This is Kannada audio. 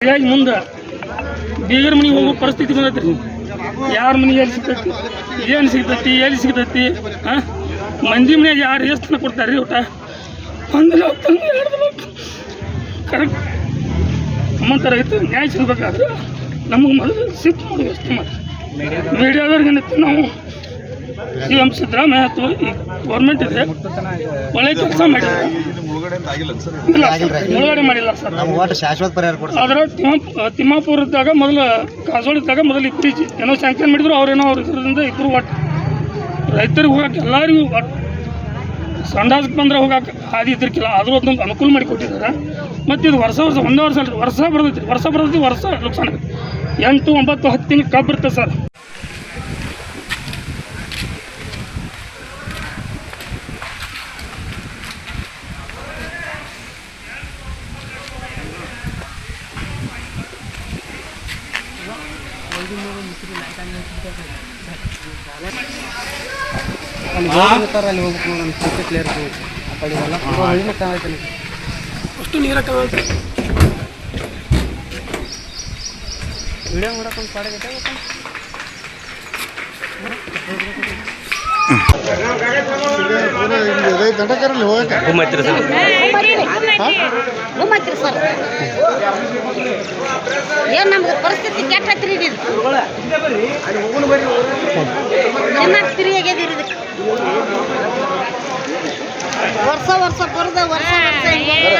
ಹೀಗಾಗಿ ಮುಂದೆ ಬೀಗರ ಮನೆಗೆ ಹೋಗೋ ಪರಿಸ್ಥಿತಿ ಬಂದೈತ್ರಿ. ಯಾರ ಮನೆಗೆ ಎಲ್ಲಿ ಸಿಗ್ತೈತಿ? ಏನು ಸಿಗ್ತೈತಿ? ಎಲ್ಲಿ ಸಿಗ್ತೈತಿ? ಹಾಂ ಮಂದಿ ಮನೆಯಾಗ ಯಾರು ಎಷ್ಟು ಕೊಡ್ತಾರೆ ರೀ ಊಟ? ಒಂದು ಕರೆಕ್ಟ್ ನಮ್ಮ ಥರ ನ್ಯಾಯ ಸಿಗ್ಬೇಕಾದ್ರೆ ನಮಗೆ ಮೊದಲು ಸಿಟ್ಟು ಮಾಡಿ ವ್ಯವಸ್ಥೆ ಮಾಡಿ ಮೀಡಿಯಾದವ್ರಿಗೆ ಏನಿತ್ತು ನಾವು ಸಿ ಎಂ ಸಿದ್ದರಾಮಯ್ಯ ಅಥವಾ ಈ ಗೌರ್ಮೆಂಟ್ ಇದೆ, ಒಳ್ಳೆ ಕೆಲಸ ಮಾಡಿದ್ದಾರೆ. ಇಲ್ಲ ಮುಳುಗಡೆ ಮಾಡಿಲ್ಲ ಸರ್. ನಮ್ಗೆ ಒಟ್ಟು ಶಾಶ್ವತ ಪರಿಹಾರ ಕೊಡ್ತಾರೆ ಆದ್ರೆ ತಿಮ್ಮ ತಿಮ್ಮಾಪುರ ಇದ್ದಾಗ ಮೊದಲು ಕಾಸೋಳ ಇದ್ದಾಗ ಮೊದಲು ಇತ್ತೀಚೆ ಏನೋ ಸ್ಯಾಂಕ್ಷನ್ ಮಾಡಿದ್ರು ಅವ್ರೇನೋ ಅವ್ರ ಹೆಸರಿಂದ ಇಬ್ಬರು ಒಟ್ಟು ರೈತರಿಗೆ ಹೋಗಕ್ಕೆ ಎಲ್ಲರಿಗೂ ಒಟ್ಟು ಸಂಡಾಸಕ್ಕೆ ಬಂದ್ರೆ ಹೋಗಕ್ಕೆ ಹಾದಿ ಇದ್ದಿರ್ಕಿಲ್ಲ. ಆದರೂ ಅದೊಂದು ಅನುಕೂಲ ಮಾಡಿ ಕೊಟ್ಟಿದ್ದಾರೆ. ಮತ್ತು ಇದು ವರ್ಷ ವರ್ಷ ಒಂದೇ ವರ್ಷ ಅಲ್ರಿ. ವರ್ಷ ಬರ್ತೈತಿ ವರ್ಷ ಬರ್ತೈತಿ ವರ್ಷ ನುಕ್ಸಾನ ಎಂಟು ಒಂಬತ್ತು ಹತ್ತು ತಿಂಗಳು ಕಬ್ಬು ಇರ್ತದೆ ಸರ್. ಅಲ್ಲಿ ಅಲ್ಲಿ ಹೋಗ್ಬೇಕು ನಮ್ಮ ಸಿಟಿ ಕ್ಲಿಯರ್ ಆ ಕಡೆ ಎಲ್ಲ ಹಳ್ಳಿನ ಐತೆ ಅಷ್ಟು ನೀರ ಕಾಣುತ್ತೆ ವಿಡಿಯೋ ಮಾಡಕ್ಕೆ ಒಂದು ಪಾಡಗೈತೆ ಗುಮ್ಮತ್ರಿ ಸರ್. ಏನ್ ನಮ್ಗೆ ಪರಿಸ್ಥಿತಿ ಕೆಟ್ಟತ್ರಿ ಇದು ತಿನ್ನಕ್ ತಿರಿ ಆಗ್ಯದಿರಿ ಇದಕ್ಕೆ ವರ್ಷ ವರ್ಷ ಬರೋದ ವರ್ಷ ವರ್ಷ.